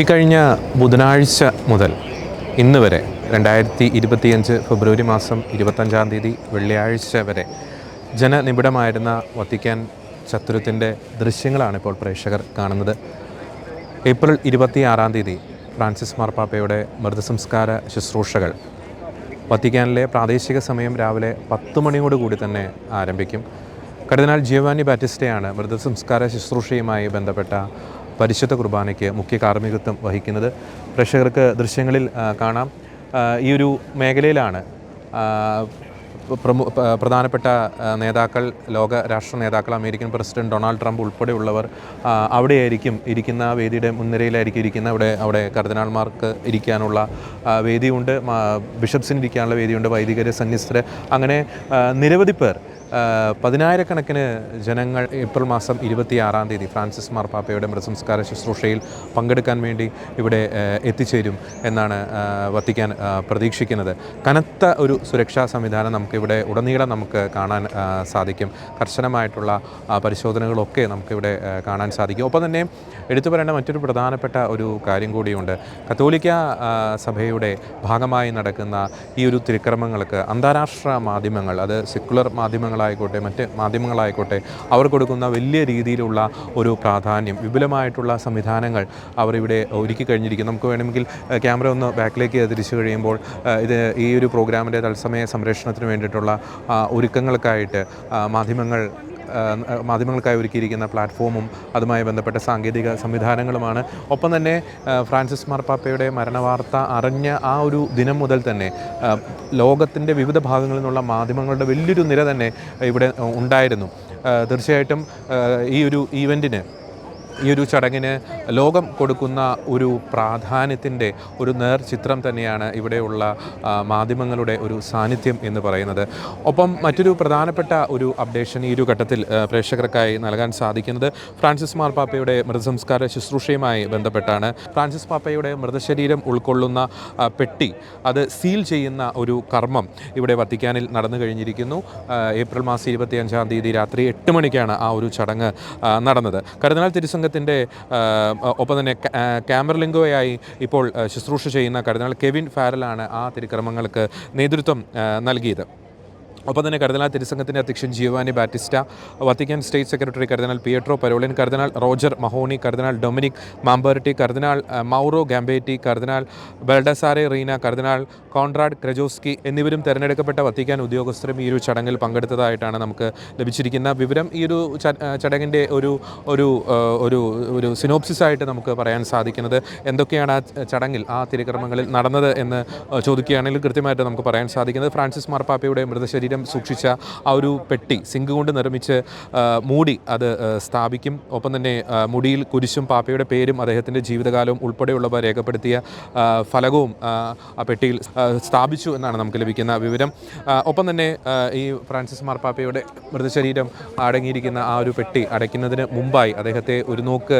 ഇക്കഴിഞ്ഞ ബുധനാഴ്ച മുതൽ ഇന്ന് വരെ രണ്ടായിരത്തി ഇരുപത്തിയഞ്ച് ഫെബ്രുവരി മാസം ഇരുപത്തഞ്ചാം തീയതി വെള്ളിയാഴ്ച വരെ ജനനിബിഡമായിരുന്ന വത്തിക്കാൻ ചത്തുരത്തിന്റെ ദൃശ്യങ്ങളാണ് ഇപ്പോൾ പ്രേക്ഷകർ കാണുന്നത്. ഏപ്രിൽ ഇരുപത്തി ആറാം തീയതി ഫ്രാൻസിസ് മാർപ്പാപ്പയുടെ മൃതസംസ്കാര ശുശ്രൂഷകൾ വത്തിക്കാനിലെ പ്രാദേശിക സമയം രാവിലെ പത്ത് മണിയോടുകൂടി തന്നെ ആരംഭിക്കും. കർദിനാൾ ജിയോവാനി ബാറ്റിസ്റ്റയാണ് മൃതസംസ്കാര ശുശ്രൂഷയുമായി ബന്ധപ്പെട്ട പരിശുദ്ധ കുർബാനയ്ക്ക് മുഖ്യ കാർമ്മികത്വം വഹിക്കുന്നത് പ്രേക്ഷകർക്ക് ദൃശ്യങ്ങളിൽ കാണാം. ഈ ഒരു മേഖലയിലാണ് പ്രമു പ്രധാനപ്പെട്ട നേതാക്കൾ ലോക രാഷ്ട്ര നേതാക്കൾ അമേരിക്കൻ പ്രസിഡന്റ് ഡൊണാൾഡ് ട്രംപ് ഉൾപ്പെടെയുള്ളവർ അവിടെയായിരിക്കും ഇരിക്കുന്ന വേദിയുടെ മുൻനിരയിലായിരിക്കും ഇരിക്കുന്ന അവിടെ അവിടെ കർദിനാൾമാർക്ക് ഇരിക്കാനുള്ള വേദിയുണ്ട് ബിഷപ്സിന് ഇരിക്കാനുള്ള വേദിയുണ്ട് വൈദികരെ സന്യസ്തരെ അങ്ങനെ നിരവധി പേർ പതിനായിരക്കണക്കിന് ജനങ്ങൾ ഏപ്രിൽ മാസം ഇരുപത്തിയാറാം തീയതി ഫ്രാൻസിസ് മാർപ്പാപ്പയുടെ മൃതസംസ്കാര ശുശ്രൂഷയിൽ പങ്കെടുക്കാൻ വേണ്ടി ഇവിടെ എത്തിച്ചേരും എന്നാണ് വത്തിക്കാൻ പ്രതീക്ഷിക്കുന്നത്. കനത്ത ഒരു സുരക്ഷാ സംവിധാനം നമുക്കിവിടെ ഉടനീളം നമുക്ക് കാണാൻ സാധിക്കും. കർശനമായിട്ടുള്ള പരിശോധനകളൊക്കെ നമുക്കിവിടെ കാണാൻ സാധിക്കും. ഒപ്പം തന്നെ എടുത്തു പറയേണ്ട മറ്റൊരു പ്രധാനപ്പെട്ട ഒരു കാര്യം കൂടിയുണ്ട്. കത്തോലിക്ക സഭയുടെ ഭാഗമായി നടക്കുന്ന ഈ ഒരു തിരുക്രമങ്ങൾക്ക് അന്താരാഷ്ട്ര മാധ്യമങ്ങൾ അത് സെക്കുലർ മാധ്യമങ്ങളായിക്കോട്ടെ മറ്റ് മാധ്യമങ്ങളായിക്കോട്ടെ അവർ കൊടുക്കുന്ന വലിയ രീതിയിലുള്ള ഒരു പ്രാധാന്യം വിപുലമായിട്ടുള്ള സംവിധാനങ്ങൾ അവരിവിടെ ഒരുക്കി കഴിഞ്ഞിരിക്കുന്നു. നമുക്ക് വേണമെങ്കിൽ ക്യാമറ ഒന്ന് ബാക്കിലേക്ക് തിരിച്ചു കഴിയുമ്പോൾ ഇത് ഈ ഒരു പ്രോഗ്രാമിന്റെ തത്സമയ സംരക്ഷണത്തിന് വേണ്ടിയിട്ടുള്ള ഒരുക്കങ്ങൾക്കായിട്ട് മാധ്യമങ്ങൾ മാധ്യമങ്ങൾക്കായി ഒരുക്കിയിരിക്കുന്ന പ്ലാറ്റ്ഫോമും അതുമായി ബന്ധപ്പെട്ട സാങ്കേതിക സംവിധാനങ്ങളുമാണ്. ഒപ്പം തന്നെ ഫ്രാൻസിസ് മാർപ്പാപ്പയുടെ മരണവാർത്ത അറിഞ്ഞ ആ ഒരു ദിനം മുതൽ തന്നെ ലോകത്തിന്റെ വിവിധ ഭാഗങ്ങളിൽ നിന്നുള്ള മാധ്യമങ്ങളുടെ വലിയൊരു നിര തന്നെ ഇവിടെ ഉണ്ടായിരുന്നു. തീർച്ചയായിട്ടും ഈ ഒരു ഈവന്റിന് ഈ ഒരു ചടങ്ങിന് ലോകം കൊടുക്കുന്ന ഒരു പ്രാധാന്യത്തിന്റെ ഒരു നേർചിത്രം തന്നെയാണ് ഇവിടെയുള്ള മാധ്യമങ്ങളുടെ ഒരു സാന്നിധ്യം എന്ന് പറയുന്നത്. ഒപ്പം മറ്റൊരു പ്രധാനപ്പെട്ട ഒരു അപ്ഡേഷൻ ഈ ഒരു ഘട്ടത്തിൽ പ്രേക്ഷകർക്കായി നൽകാൻ സാധിക്കുന്നത് ഫ്രാൻസിസ് മാർപ്പാപ്പയുടെ മൃതസംസ്കാര ശുശ്രൂഷയുമായി ബന്ധപ്പെട്ടാണ്. ഫ്രാൻസിസ് പാപ്പയുടെ മൃതശരീരം ഉൾക്കൊള്ളുന്ന പെട്ടി അത് സീൽ ചെയ്യുന്ന ഒരു കർമ്മം ഇവിടെ വത്തിക്കാനിൽ നടന്നു കഴിഞ്ഞിരിക്കുന്നു. ഏപ്രിൽ മാസം ഇരുപത്തി അഞ്ചാം തീയതി രാത്രി എട്ട് മണിക്കാണ് ആ ഒരു ചടങ്ങ് നടന്നത്. കരുതനാൽ കർദിനാൾ തിരുസംഘത്തിന്റെ ഒപ്പം തന്നെ ക്യാമറലിംഗോയായി ഇപ്പോൾ ശുശ്രൂഷ ചെയ്യുന്ന കർദിനാൾ കെവിൻ ഫാരലാണ് ആ തിരുക്രമങ്ങൾക്ക് നേതൃത്വം നൽകിയത്. ഒപ്പം തന്നെ കർദിനാൾ തിരുസംഘത്തിന്റെ അധ്യക്ഷൻ Giovanni Battista Vatican state secretary cardinal Pietro Parolin cardinal Roger Mahony cardinal Dominique Mamberti cardinal Mauro Gambetti cardinal Baldassare Reina cardinal Konrad Krajewski എന്നിവരും തെരഞ്ഞെടുക്കപ്പെട്ട വത്തിക്കാൻ ഉദ്യോഗസ്ഥരും ഈ ഒരു ചടങ്ങിൽ പങ്കെടുത്തതായിട്ടാണ് നമുക്ക് ലഭിച്ചിരിക്കുന്ന വിവരം. ഈ ഒരു ചടങ്ങിന്റെ ഒരു ഒരു ഒരു ഒരു സിനോപ്സിസ് ആയിട്ട് നമുക്ക് പറയാൻ സാധിക്കുന്നത് എന്തൊക്കെയാണ് ആ ചടങ്ങിൽ ആ തിരുക്രമങ്ങളിൽ നടന്നത് എന്ന് ചോദിക്കുകയാണെങ്കിൽ കൃത്യമായിട്ട് നമുക്ക് പറയാൻ സാധിക്കുന്നത് ഫ്രാൻസിസ് മാർപ്പാപ്പയുടെ മൃതശരീരം സൂക്ഷിച്ച ആ ഒരു പെട്ടി സിങ്ക് കൊണ്ട് നിർമ്മിച്ച് മൂടി അത് സ്ഥാപിക്കും. ഒപ്പം തന്നെ മുടിയിൽ കുരിശും പാപ്പയുടെ പേരും അദ്ദേഹത്തിന്റെ ജീവിതകാലവും ഉൾപ്പെടെയുള്ളവ രേഖപ്പെടുത്തിയ ഫലകവും ആ, പെട്ടിയിൽ സ്ഥാപിച്ചു എന്നാണ് നമുക്ക് ലഭിക്കുന്ന വിവരം. ഒപ്പം തന്നെ ഈ ഫ്രാൻസിസ് മാർപ്പാപ്പയുടെ മൃതശരീരം അടങ്ങിയിരിക്കുന്ന ആ ഒരു പെട്ടി അടയ്ക്കുന്നതിന് മുമ്പായി അദ്ദേഹത്തെ ഒരു നോക്ക്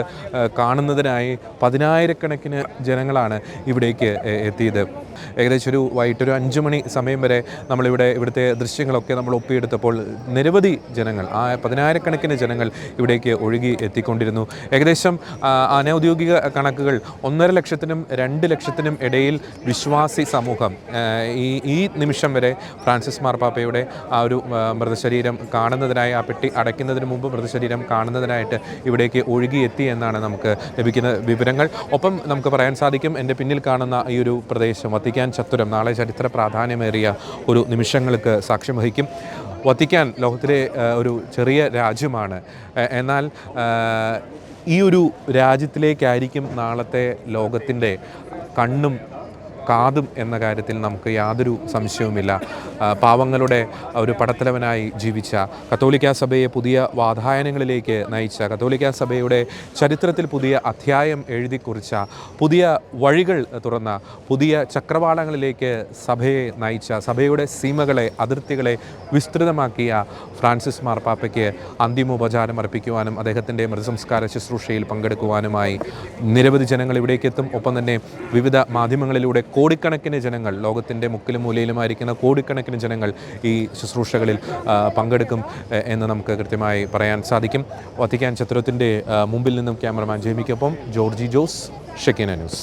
കാണുന്നതിനായി പതിനായിരക്കണക്കിന് ജനങ്ങളാണ് ഇവിടേക്ക് എത്തിയത്. ഏകദേശം ഒരു വൈകിട്ടൊരു അഞ്ച് മണി സമയം വരെ നമ്മളിവിടെ ഇവിടുത്തെ ദൃശ്യങ്ങളൊക്കെ നമ്മൾ ഒപ്പിയെടുത്തപ്പോൾ നിരവധി ജനങ്ങൾ ആ പതിനായിരക്കണക്കിന് ജനങ്ങൾ ഇവിടേക്ക് ഒഴുകി എത്തിക്കൊണ്ടിരുന്നു. ഏകദേശം അനൗദ്യോഗിക കണക്കുകൾ ഒന്നര ലക്ഷത്തിനും രണ്ട് ലക്ഷത്തിനും ഇടയിൽ വിശ്വാസി സമൂഹം ഈ ഈ നിമിഷം വരെ ഫ്രാൻസിസ് മാർപ്പാപ്പയുടെ ആ ഒരു മൃതശരീരം കാണുന്നതിനായി ആ പെട്ടി അടയ്ക്കുന്നതിന് മുമ്പ് മൃതശരീരം കാണുന്നതിനായിട്ട് ഇവിടേക്ക് ഒഴുകിയെത്തി എന്നാണ് നമുക്ക് ലഭിക്കുന്ന വിവരങ്ങൾ. ഒപ്പം നമുക്ക് പറയാൻ സാധിക്കും എന്റെ പിന്നിൽ കാണുന്ന ഈ ഒരു പ്രദേശം വത്തിക്കാൻ ചത്തുരം. നാളെ ചരിത്ര പ്രാധാന്യമേറിയ ഒരു നിമിഷങ്ങൾക്ക് സാക്ഷ്യം വഹിക്കും. വത്തിക്കാൻ ലോകത്തിലെ ഒരു ചെറിയ രാജ്യമാണ്. എന്നാൽ ഈ ഒരു രാജ്യത്തിലേക്കായിരിക്കും നാളത്തെ ലോകത്തിന്റെ കണ്ണും കാതും എന്ന കാര്യത്തിൽ നമുക്ക് യാതൊരു സംശയവുമില്ല. പാവങ്ങളുടെ ഒരു പടത്തലവനായി ജീവിച്ച കത്തോലിക്ക സഭയെ പുതിയ വാതായനങ്ങളിലേക്ക് നയിച്ച കത്തോലിക്ക സഭയുടെ ചരിത്രത്തിൽ പുതിയ അധ്യായം എഴുതി കുറിച്ച പുതിയ വഴികൾ തുറന്ന പുതിയ ചക്രവാളങ്ങളിലേക്ക് സഭയെ നയിച്ച സഭയുടെ സീമകളെ അതിർത്തികളെ വിസ്തൃതമാക്കിയ ഫ്രാൻസിസ് മാർപ്പാപ്പയ്ക്ക് അന്തിമോപചാരം അർപ്പിക്കുവാനും അദ്ദേഹത്തിന്റെ മൃതസംസ്കാര ശുശ്രൂഷയിൽ പങ്കെടുക്കുവാനുമായി നിരവധി ജനങ്ങൾ ഇവിടേക്കെത്തും. ഒപ്പം തന്നെ വിവിധ മാധ്യമങ്ങളിലൂടെ കോടിക്കണക്കിന് ജനങ്ങൾ ലോകത്തിന്റെ മുക്കിലും മൂലയിലുമായിരിക്കുന്ന കോടിക്കണക്കിന് ജനങ്ങൾ ഈ ശുശ്രൂഷകളിൽ പങ്കെടുക്കും എന്ന് നമുക്ക് കൃത്യമായി പറയാൻ സാധിക്കും. വത്തിക്കാൻ ചത്രത്തിന്റെ മുമ്പിൽ നിന്നും ക്യാമറമാൻ ജെമിക്കൊപ്പം ജോർജി ജോസ് ഷെക്കീന ന്യൂസ്.